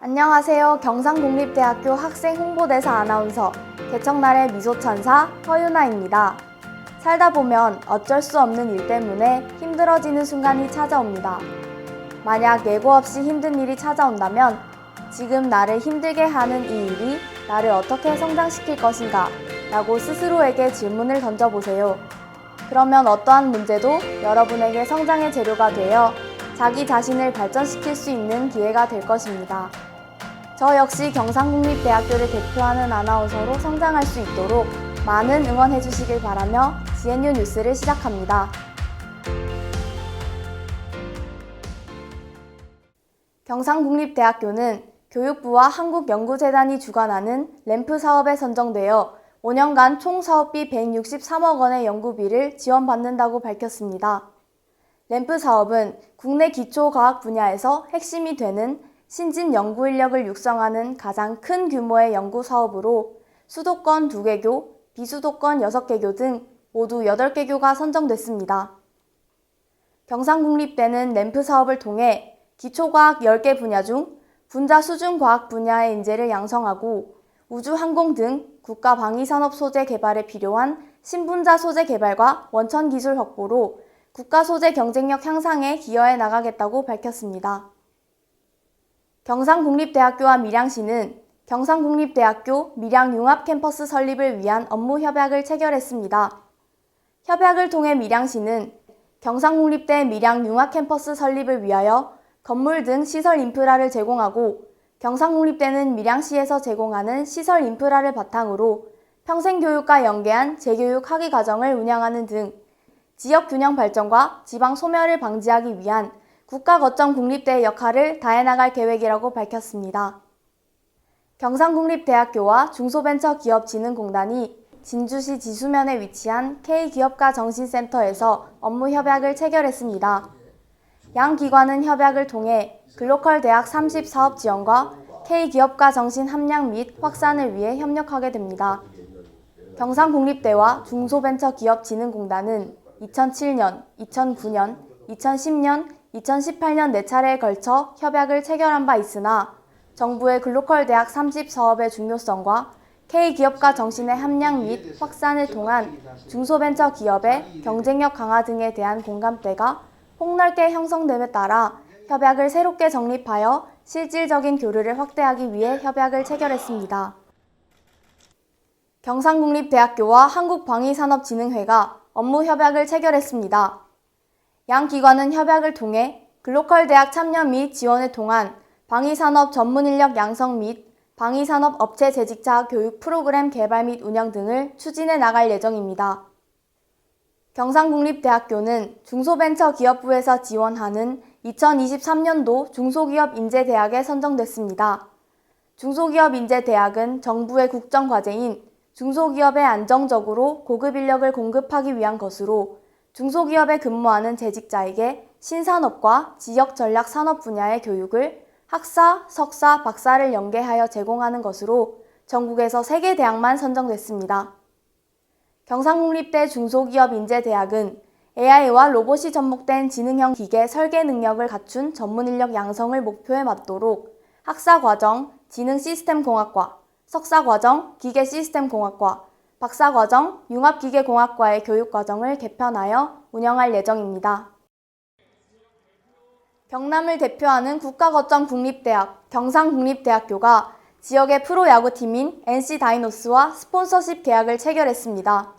안녕하세요. 경상국립대학교 학생 홍보대사 아나운서 개척날의 미소천사 허유나입니다. 살다 보면 어쩔 수 없는 일 때문에 힘들어지는 순간이 찾아옵니다. 만약 예고 없이 힘든 일이 찾아온다면 지금 나를 힘들게 하는 이 일이 나를 어떻게 성장시킬 것인가? 라고 스스로에게 질문을 던져보세요. 그러면 어떠한 문제도 여러분에게 성장의 재료가 되어 자기 자신을 발전시킬 수 있는 기회가 될 것입니다. 저 역시 경상국립대학교를 대표하는 아나운서로 성장할 수 있도록 많은 응원해 주시길 바라며 GNU 뉴스를 시작합니다. 경상국립대학교는 교육부와 한국연구재단이 주관하는 램프 사업에 선정되어 5년간 총 사업비 163억 원의 연구비를 지원받는다고 밝혔습니다. 램프 사업은 국내 기초과학 분야에서 핵심이 되는 신진 연구 인력을 육성하는 가장 큰 규모의 연구 사업으로 수도권 2개 교, 비수도권 6개 교등 모두 8개 교가 선정됐습니다. 경상국립대는 램프 사업을 통해 기초과학 10개 분야 중 분자 수준 과학 분야의 인재를 양성하고 우주 항공 등 국가 방위 산업 소재 개발에 필요한 신분자 소재 개발과 원천 기술 확보로 국가 소재 경쟁력 향상에 기여해 나가겠다고 밝혔습니다. 경상국립대학교와 밀양시는 경상국립대학교 밀양융합 캠퍼스 설립을 위한 업무 협약을 체결했습니다. 협약을 통해 밀양시는 경상국립대 밀양융합 캠퍼스 설립을 위하여 건물 등 시설 인프라를 제공하고 경상국립대는 밀양시에서 제공하는 시설 인프라를 바탕으로 평생교육과 연계한 재교육 학위 과정을 운영하는 등 지역 균형 발전과 지방 소멸을 방지하기 위한 국가 거점 국립대의 역할을 다해 나갈 계획이라고 밝혔습니다. 경상국립대학교와 중소벤처기업진흥공단이 진주시 지수면에 위치한 K기업가 정신센터에서 업무 협약을 체결했습니다. 양 기관은 협약을 통해 글로컬 대학 30 사업 지원과 K기업가 정신 함량 및 확산을 위해 협력하게 됩니다. 경상국립대와 중소벤처기업진흥공단은 2007년, 2009년, 2010년, 2018년 4차례에 걸쳐 협약을 체결한 바 있으나 정부의 글로컬 대학 30 사업의 중요성과 K기업가 정신의 함량 및 확산을 통한 중소벤처 기업의 경쟁력 강화 등에 대한 공감대가 폭넓게 형성됨에 따라 협약을 새롭게 정립하여 실질적인 교류를 확대하기 위해 협약을 체결했습니다. 경상국립대학교와 한국방위산업진흥회가 업무 협약을 체결했습니다. 양 기관은 협약을 통해 글로컬 대학 참여 및 지원을 통한 방위산업 전문 인력 양성 및 방위산업 업체 재직자 교육 프로그램 개발 및 운영 등을 추진해 나갈 예정입니다. 경상국립대학교는 중소벤처기업부에서 지원하는 2023년도 중소기업 인재대학에 선정됐습니다. 중소기업 인재대학은 정부의 국정과제인 중소기업에 안정적으로 고급 인력을 공급하기 위한 것으로 중소기업에 근무하는 재직자에게 신산업과 지역 전략 산업 분야의 교육을 학사, 석사, 박사를 연계하여 제공하는 것으로 전국에서 3개 대학만 선정됐습니다. 경상국립대 중소기업 인재대학은 AI와 로봇이 접목된 지능형 기계 설계 능력을 갖춘 전문 인력 양성을 목표에 맞도록 학사 과정 지능 시스템 공학과, 석사과정 기계시스템공학과, 박사과정 융합기계공학과의 교육과정을 개편하여 운영할 예정입니다. 경남을 대표하는 국가거점 국립대학 경상국립대학교가 지역의 프로야구팀인 NC 다이노스와 스폰서십 계약을 체결했습니다.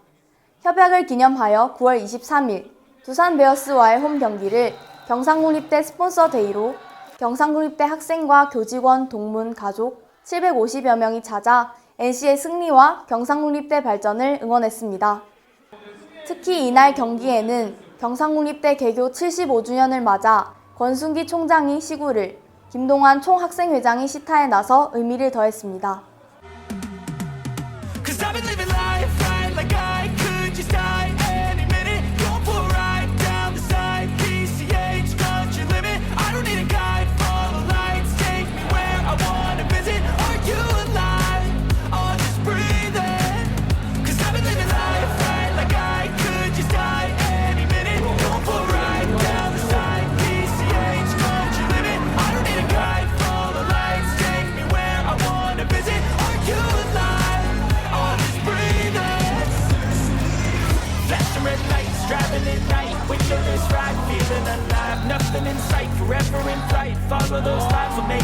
협약을 기념하여 9월 23일 두산 베어스와의 홈 경기를 경상국립대 스폰서 데이로 경상국립대 학생과 교직원, 동문, 가족 750여 명이 찾아 NC의 승리와 경상국립대 발전을 응원했습니다. 특히 이날 경기에는 경상국립대 개교 75주년을 맞아 권순기 총장이 시구를, 김동환 총학생회장이 시타에 나서 의미를 더했습니다.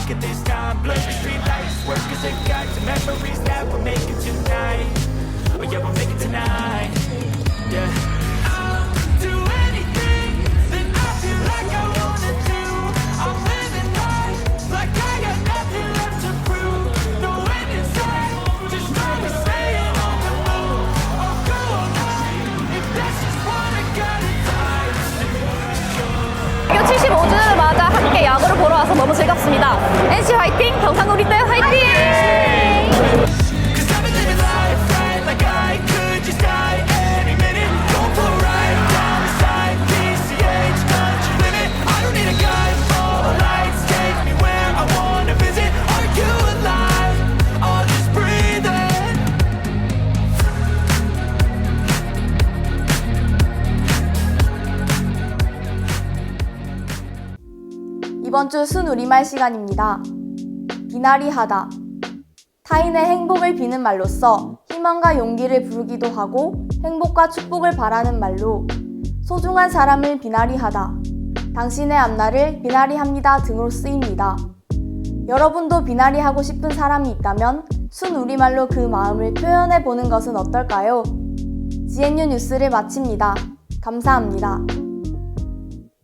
Make it this time. Blur street lights, work as a guide to memories 야구를 보러 와서 너무 즐겁습니다. NC 화이팅! 경상우리 때 화이팅! Cause 이번 주 순우리말 시간입니다. 비나리 하다. 타인의 행복을 비는 말로써 희망과 용기를 부르기도 하고 행복과 축복을 바라는 말로 소중한 사람을 비나리 하다. 당신의 앞날을 비나리 합니다 등으로 쓰입니다. 여러분도 비나리 하고 싶은 사람이 있다면 순우리말로 그 마음을 표현해 보는 것은 어떨까요? GNU 뉴스를 마칩니다. 감사합니다.